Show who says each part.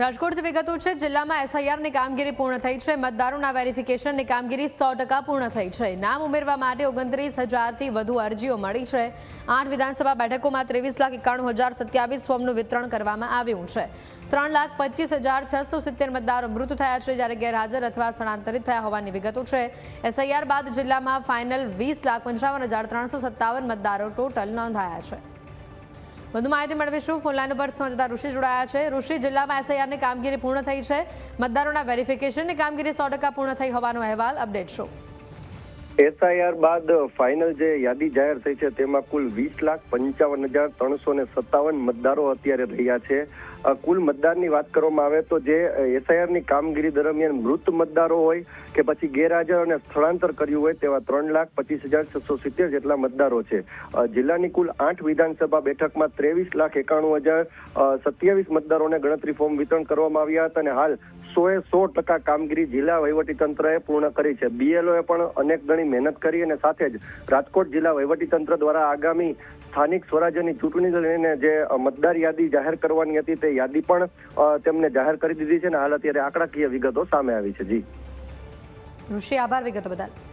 Speaker 1: રાજકોટથી વિગતો છે, જિલ્લામાં એસઆઈઆરની કામગીરી પૂર્ણ થઈ છે. મતદારોના વેરિફિકેશનની કામગીરી સો પૂર્ણ થઈ છે. નામ ઉમેરવા માટે ઓગણત્રીસ હજારથી વધુ અરજીઓ મળી છે. આઠ વિધાનસભા બેઠકોમાં ત્રેવીસ લાખ એકાણું હજાર સત્યાવીસ ફોર્મનું વિતરણ કરવામાં આવ્યું છે. ત્રણ લાખ પચીસ હજાર છસો સિત્તેર મતદારો મૃત થયા છે જ્યારે ગેરહાજર અથવા સ્થળાંતરિત થયા હોવાની વિગતો છે. એસઆઈઆર બાદ જિલ્લામાં ફાઇનલ વીસ લાખ પંચાવન હજાર ત્રણસો સત્તાવન મતદારો ટોટલ નોંધાયા છે. વધુ માહિતી મેળવીશું. ફોનલાઈન પર સમજતા ઋષિ જોડાયા છે. ઋષિ, જિલ્લામાં એસઆઈઆરની કામગીરી પૂર્ણ થઈ છે. મતદારોના વેરિફિકેશનની કામગીરી સો પૂર્ણ થઈ હોવાનો અહેવાલ અપડેટ શો?
Speaker 2: એસઆઈઆર બાદ ફાઇનલ જે યાદી જાહેર થઈ છે, તેમાં કુલ વીસ લાખ પંચાવન હજાર ત્રણસો ને સત્તાવન મતદારો અત્યારે રહ્યા છે. કુલ મતદારની વાત કરવામાં આવે તો જે એસઆઈઆરની કામગીરી દરમિયાન મૃત મતદારો હોય કે પછી ગેરહાજર અને સ્થળાંતર કર્યું હોય, તેવા ત્રણ લાખ પચીસ હજાર છસો સિત્તેર જેટલા મતદારો છે. જિલ્લાની કુલ આઠ વિધાનસભા બેઠકમાં ત્રેવીસ લાખ એકાણું હજાર સત્યાવીસ મતદારોને ગણતરી ફોર્મ વિતરણ કરવામાં આવ્યા હતા અને હાલ સોએ સો ટકા કામગીરી જિલ્લા વહીવટી તંત્રએ પૂર્ણ કરી છે. બીએલઓએ પણ અનેક ગણી મહેનત કરી અને સાથે જ રાજકોટ જિલ્લા વહીવટી તંત્ર દ્વારા આગામી સ્થાનિક સ્વરાજ્યની ચૂંટણીને લઈને જે મતદાર યાદી જાહેર કરવાની હતી તે યાદી પણ તેમને જાહેર કરી દીધી છે અને હાલ અત્યારે આંકડાકીય વિગતો સામે આવી છે. જી.
Speaker 1: ઋષિ, આભાર વિગતો બદલ.